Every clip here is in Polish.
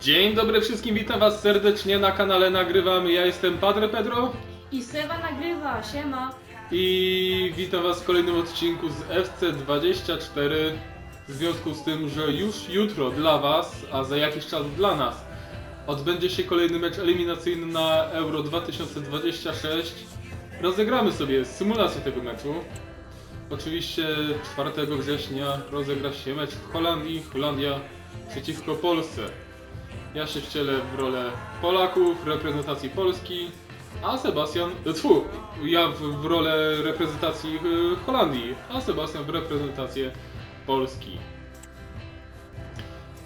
Dzień dobry wszystkim, witam was serdecznie na kanale Nagrywamy. Ja jestem Padre Pedro I Seba nagrywa, siema. i witam was w kolejnym odcinku z FC24. W związku z tym, że już jutro dla was, a za jakiś czas dla nas, odbędzie się kolejny mecz eliminacyjny na Euro 2026. Rozegramy sobie symulację tego meczu. Oczywiście 4 września rozegra się mecz w Holandii. Holandia przeciwko Polsce. Ja się wcielę w rolę Polaków, reprezentacji Polski, a Sebastian, tfu, ja w, w rolę reprezentacji y, Holandii, a Sebastian w reprezentację Polski.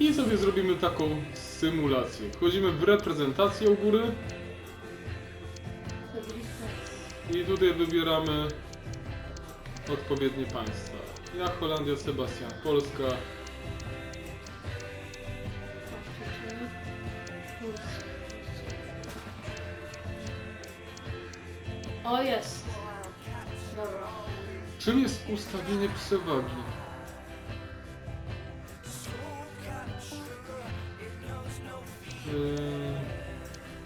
I sobie zrobimy taką symulację. Wchodzimy w reprezentację u góry i tutaj wybieramy odpowiednie państwa. Ja Holandia, Sebastian Polska. O jest. Dobra. Czym jest ustawienie przewagi? Yy,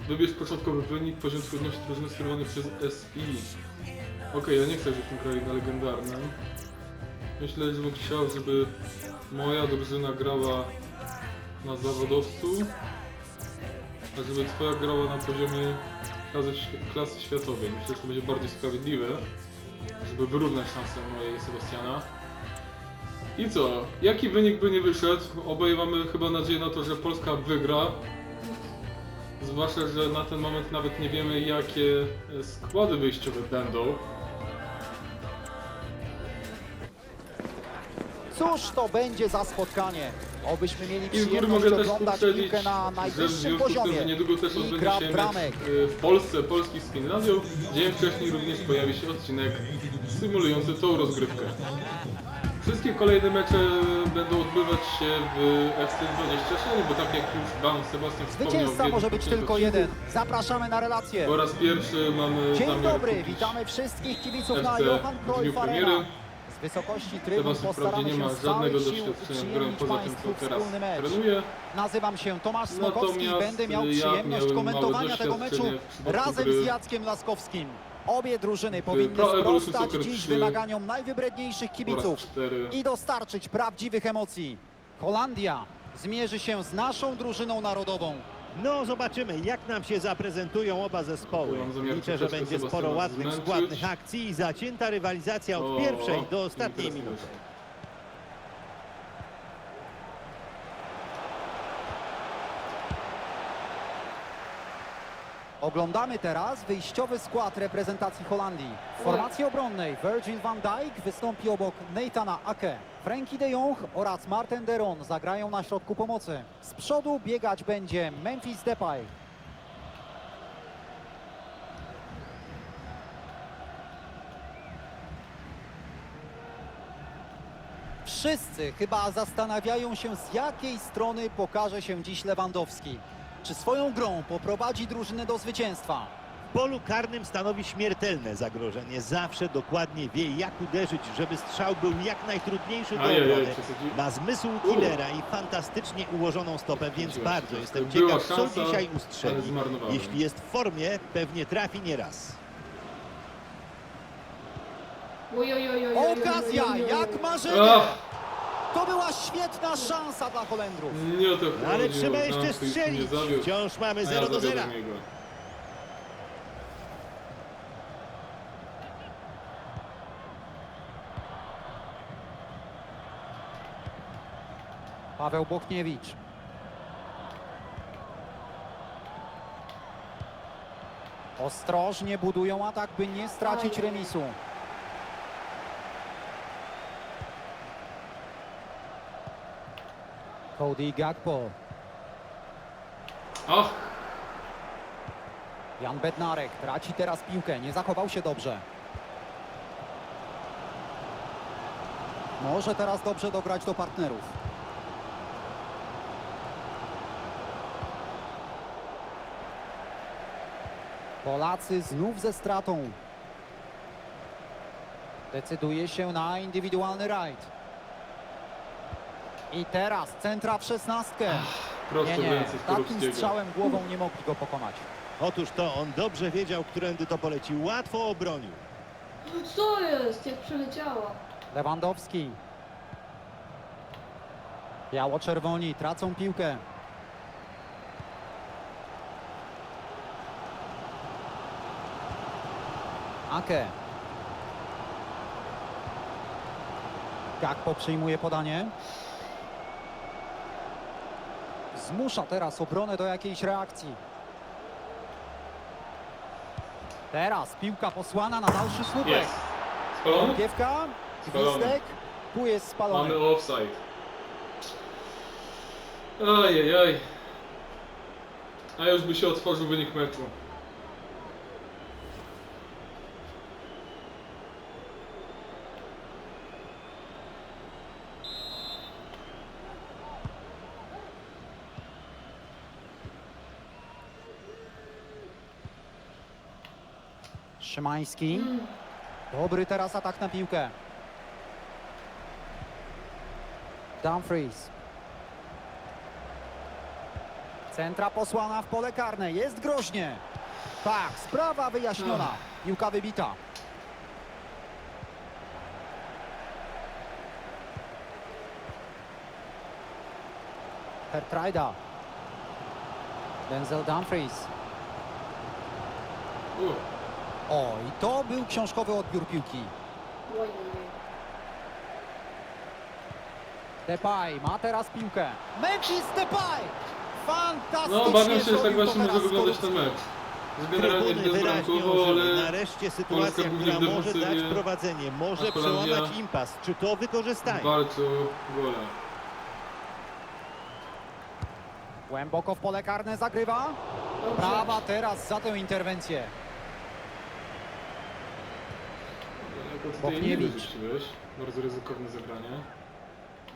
Wybierz początkowy wynik, poziom trudności drużyny sterowany przez SI. Okej, ja nie chcę żyć w tym na legendarnym. Myślę, że bym chciał, żeby moja drużyna grała na zawodowcu, a żeby twoja grała na poziomie klasy, klasy światowej. Myślę, że to będzie bardziej sprawiedliwe żeby wyrównać szanse mojej Sebastiana. I co? Jaki wynik by nie wyszedł? Oboje mamy chyba nadzieję na to, że Polska wygra. Zwłaszcza, że na ten moment nawet nie wiemy, jakie e, składy wyjściowe będą. Cóż to będzie za spotkanie? Obyśmy mieli I z góry mogę też oglądać poprzedzić, piłkę na że w najwyższym związku z tym, że poziomie. niedługo też I odbędzie gra się mecz bramek. e, w Polsce, Polski z Finlandią. Dzień wcześniej również pojawi się odcinek symulujący tą rozgrywkę. Wszystkie kolejne mecze będą odbywać się w FC26, bo tak jak już Wam Sebastian wspomniał w Zwycięzca jednym może być poprzednim tylko odcinku, jeden. Zapraszamy na relację. Po raz pierwszy mamy Dzień zamiar dobry, kupić witamy wszystkich kibiców na FC Johan w dniu Cruyff. Arena. Wysokości trybun Sebastian wprawdzie postaramy nie się ma żadnego sił doświadczenia uprzyjemnić poza tym, Państwu co teraz wspólny mecz. trenuje. Nazywam się Tomasz Smokowski i będę miał ja przyjemność komentowania tego meczu razem z Jackiem Laskowskim. Obie drużyny powinny sprostać dziś 3 wymaganiom najwybredniejszych kibiców i dostarczyć prawdziwych emocji. Holandia zmierzy się z naszą drużyną narodową. No zobaczymy, jak nam się zaprezentują oba zespoły. Liczę, że będzie sporo ładnych, składnych akcji i zacięta rywalizacja od pierwszej do ostatniej minuty. Oglądamy teraz wyjściowy skład reprezentacji Holandii. W formacji obronnej Virgil van Dijk wystąpi obok Nathana Ake. Frankie de Jong oraz Martin Deron zagrają na środku pomocy. Z przodu biegać będzie Memphis Depay. Wszyscy chyba zastanawiają się, z jakiej strony pokaże się dziś Lewandowski. Czy swoją grą poprowadzi drużynę do zwycięstwa? W polu karnym stanowi śmiertelne zagrożenie. Zawsze dokładnie wie, jak uderzyć, żeby strzał był jak najtrudniejszy do Ajajaj, obrony. przesadziłem. Ma zmysł killera i fantastycznie ułożoną stopę, więc bardzo jestem ciekaw, co szansa, dzisiaj ale ustrzeli. zmarnowałem. Jeśli jest w formie, pewnie trafi nieraz. Oj, oj, oj, oj, oj, oj, Okazja, oj, oj, oj. jak marzenie! Ach, To była świetna szansa dla Holendrów. nie o to No, ale trzeba tam jeszcze ktoś mnie strzelić. Wciąż mamy a ja 0 do 0. zawiodłem jego. Paweł Bochniewicz. Ostrożnie budują atak, by nie stracić remisu. Cody Gakpo. Ach, Jan Bednarek traci teraz piłkę, nie zachował się dobrze. Może teraz dobrze dograć do partnerów. Polacy znów ze stratą. Decyduje się na indywidualny rajd. I teraz centra w szesnastkę. prosto Nie, w nie, ręce takim Skorupskiego. strzałem głową nie mogli go pokonać. Otóż to on dobrze wiedział, którędy to poleci. Łatwo obronił. Co jest? Jak przeleciała? Lewandowski. Biało-czerwoni tracą piłkę. Ake. Gakpo przyjmuje podanie. Zmusza teraz obronę do jakiejś reakcji. Teraz piłka posłana na dalszy słupek. Jest. Spalony? Spalony. gwizdek, tu jest spalony. Mamy offside. Ajajaj. A już by się otworzył wynik meczu. Szymański. Mm. Dobry teraz atak na piłkę. Dumfries. Centra posłana w pole karne. Jest groźnie. Tak, sprawa wyjaśniona. Piłka wybita. Hertrajda. Denzel Dumfries. O, i to był książkowy odbiór piłki. Depay ma teraz piłkę. Memphis Depay! Fantastycznie No, obawiam się, że tak właśnie może wyglądać ten mecz. Generalnie jest wyraźnie bramkowo, ożyły. ale Nareszcie sytuacja, głównie która w może dać defensywie, prowadzenie, może a Holandia- przełamać impas. Czy to wykorzystają? walczy o gola. Głęboko w pole karne zagrywa. Brawa teraz za tę interwencję. Tutaj nie Bokniewicz. wyrzuciłeś. Bardzo ryzykowne zagranie.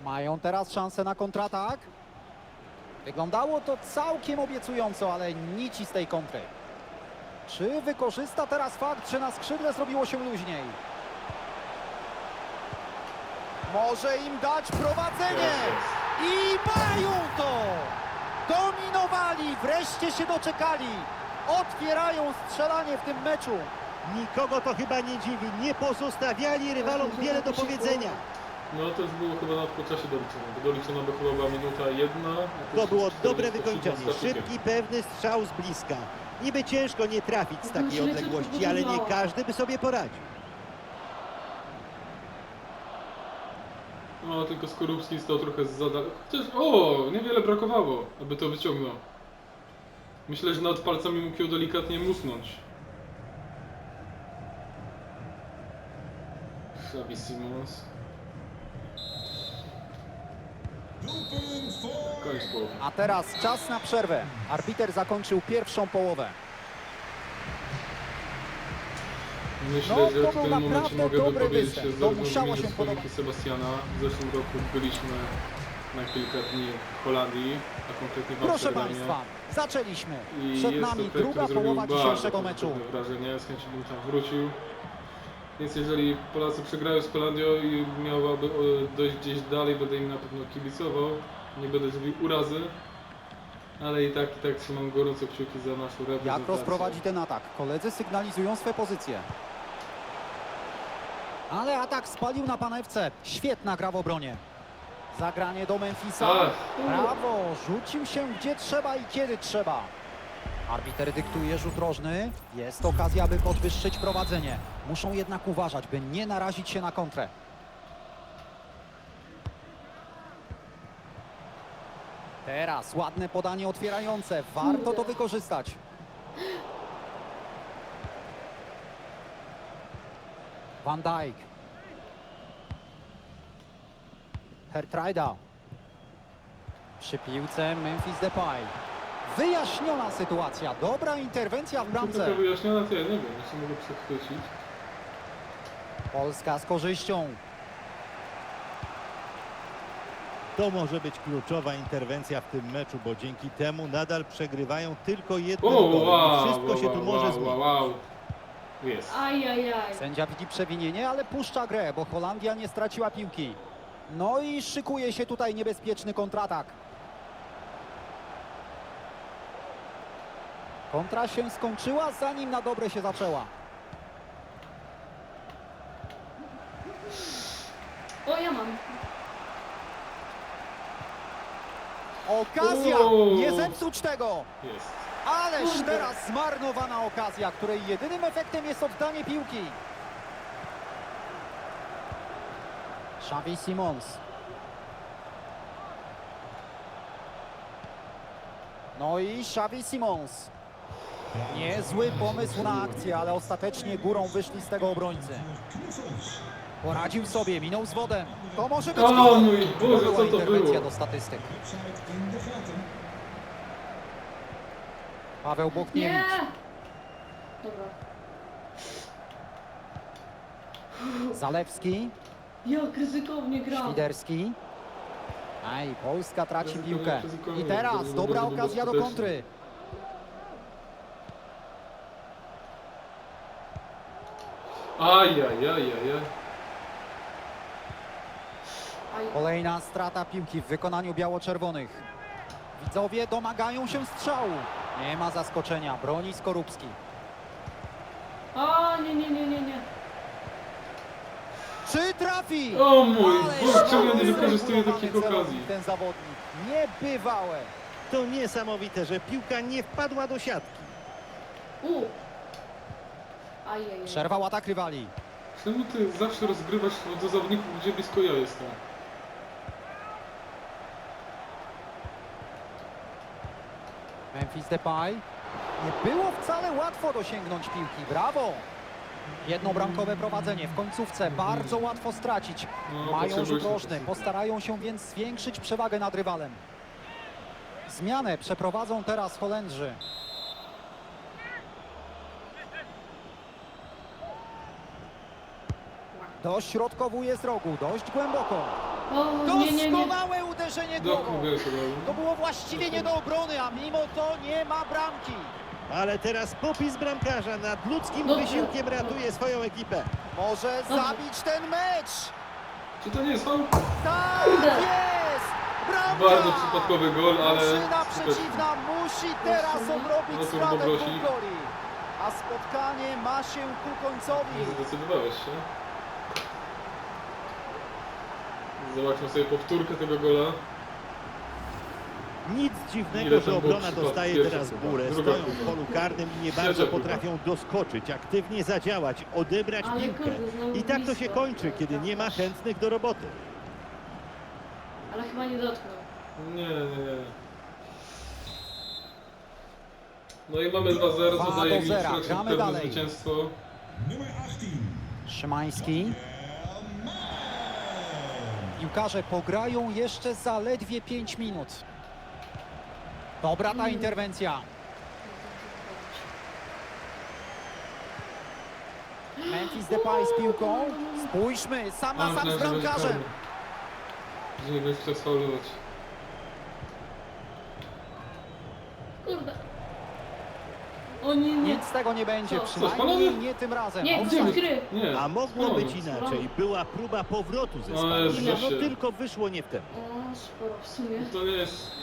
Mają teraz szansę na kontratak. Wyglądało to całkiem obiecująco, ale nici z tej kontry. Czy wykorzysta teraz fakt, że na skrzydle zrobiło się luźniej? Może im dać prowadzenie! I mają to! Dominowali, wreszcie się doczekali. Otwierają strzelanie w tym meczu. Nikogo to chyba nie dziwi. Nie pozostawiali rywalom wiele do powiedzenia. No to już było chyba na po czasie doliczone, bo doliczona by chyba była minuta jedna. To było 40 dobre wykończenie. Szybki, pewny strzał z bliska. Niby ciężko nie trafić z takiej Myślę, że odległości, ale nie każdy by sobie poradził. No, tylko Skorupski stał trochę z zada... Chociaż, o, niewiele brakowało, aby to wyciągnął. Myślę, że nad palcami mógł ją delikatnie musnąć. Xavi Simons. Połowy. A teraz czas na przerwę. Arbiter zakończył pierwszą połowę. Myślę, No, że to w tym momencie naprawdę mogę wypowiedzieć się To zarówno w musiało imieniu się swoim podobać. i Sebastiana. W zeszłym roku byliśmy na kilka dni w Holandii, a konkretnie w Proszę Amsterdamie. Państwa, zaczęliśmy. I Przed nami druga połowa dzisiejszego meczu. wrażenie, z chęcią bym tam wrócił. Więc jeżeli Polacy przegrają z Holandią i miałaby e, dojść gdzieś dalej, będę im na pewno kibicował. Nie będę zrobił urazy. Ale i tak, i tak trzymam gorąco kciuki za naszą reprezentację. Jak rozprowadzi ten atak? Koledzy sygnalizują swe pozycje. Ale atak spalił na panewce. Świetna gra w obronie. Zagranie do Memphisa. Ach. Brawo, rzucił się gdzie trzeba i kiedy trzeba. Arbiter dyktuje rzut rożny. Jest okazja, by podwyższyć prowadzenie. Muszą jednak uważać, by nie narazić się na kontrę. Teraz ładne podanie otwierające. Warto to wykorzystać. Van Dijk. Hertrajda. Przy piłce Memphis Depay. Wyjaśniona sytuacja. Dobra interwencja w Czy bramce. taka wyjaśniona, to ja nie wiem, jeszcze mogę przechwycić. Polska z korzyścią. To może być kluczowa interwencja w tym meczu, bo dzięki temu nadal przegrywają tylko jednym O, golem. wow, Wszystko wow, się tu wow, może wow, zmienić. wow, wow. Jest. Ajajaj. Sędzia widzi przewinienie, ale puszcza grę, bo Holandia nie straciła piłki. No i szykuje się tutaj niebezpieczny kontratak. Kontra się skończyła, zanim na dobre się zaczęła. O, ja mam. Okazja! Uuu. Nie zepsuć tego! Jest. Ależ Kurde. teraz zmarnowana okazja, której jedynym efektem jest oddanie piłki. Xavi Simons. No i Xavi Simons. Niezły pomysł na akcję, ale ostatecznie górą wyszli z tego obrońcy. Poradził sobie, minął z wodem. To może być O gol. mój Boże, była co to interwencja było? do statystyk. Paweł Nie! Dobra. Zalewski. Jak ryzykownie gram. Świderski. Aj, Polska traci piłkę. I teraz dobra okazja do kontry. Ajajajajaj. Aj. Kolejna strata piłki w wykonaniu biało-czerwonych. Widzowie domagają się strzału. Nie ma zaskoczenia, broni Skorupski. A, nie, nie, nie, nie, nie. Czy trafi? O mój Boże, czemu ja nie wykorzystuję okazji? Ten zawodnik. Niebywałe. To niesamowite, że piłka nie wpadła do siatki. U. Przerwał atak rywali. Czemu ty zawsze rozgrywasz do zawodników, gdzie blisko ja jestem? Memphis Depay. Nie było wcale łatwo dosięgnąć piłki. Brawo! Jednobramkowe prowadzenie w końcówce bardzo łatwo stracić. No, Mają potrzebujesz rzut rożny, postarają się więc zwiększyć przewagę nad rywalem. Zmianę przeprowadzą teraz Holendrzy. Dośrodkowuje z rogu, dość głęboko. O, nie, nie, nie. Doskonałe uderzenie Do głową. kogo to? To było właściwie nie do obrony, a mimo to nie ma bramki. Ale teraz popis bramkarza nad ludzkim Dobrze. wysiłkiem ratuje swoją ekipę. Może Dobrze. zabić ten mecz. Czy to nie jest faul? Tak Kurde. jest! Bramka! Bardzo przypadkowy gol, ale... Drużyna super. przeciwna musi teraz obrobić No to stratę Bobrosik. dwóch goli. A spotkanie ma się ku końcowi. Zdecydowałeś się. Zobaczmy sobie powtórkę tego gola. Nic Ile dziwnego, tam że było obrona przypadków? dostaje Pierwsza teraz próba, górę. druga Stoją w polu karnym i nie Trzecia bardzo potrafią doskoczyć, aktywnie zadziałać, odebrać Ale piłkę. kurde, znowu I tak to się kończy, kiedy nie ma chętnych do roboty. Ale chyba nie dotknął. Nie, nie, nie. No i mamy 2-0, Dwa co do daje mi zera. raczej Gramy pewne dalej. zwycięstwo. Szymański. Piłkarze pograją jeszcze zaledwie 5 minut. Dobra ta interwencja. Memphis Depay z piłką. Spójrzmy, sam na A, sam z bramkarzem. karny. Że nie będziesz chciał sfaulować. Kurde. O nie, nie. Nic z tego nie będzie, Co? przynajmniej spalony? nie tym razem. Nie, Offside. gdzie gry? Nie. A mogło spalony. być inaczej. Była próba powrotu ze O spalenia. Jezusie. No tylko wyszło nie wtedy. O, sporo w sumie. To nie jest.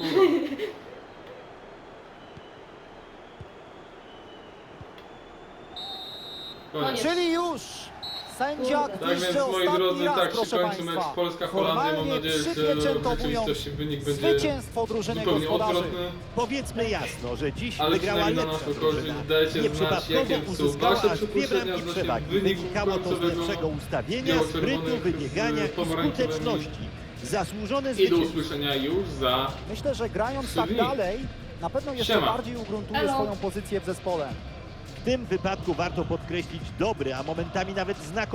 Koniec. Czyli już sędzia. Tak moi ostatni drodzy, raz, tak się proszę kończy mecz Państwa. Polska-Holandia. Mam Formalnie nadzieję, że w przypieczętowując rzeczywistości wynik będzie zwycięstwo drużyny zupełnie gospodarzy. odwrotny. Powiedzmy jasno, że dziś Ale wygrała przynajmniej na lepsza naszą korzyść drużyna. dajcie znać, Nieprzypadkowo są uzyskała wasze aż dwie przypuszczenia bramki odnośnie przewagi. wyniku Wynikało to z końcowego lepszego ustawienia, sprytu, wybiegania i pomarańczowymi. skuteczności. Zasłużone I do zwycięstwo. usłyszenia już za... Myślę, że grając tak dalej, na pewno jeszcze Siema. bardziej ugruntuje Elo. swoją pozycję w zespole. Tym wypadku warto podkreślić dobry, a momentami nawet znakomity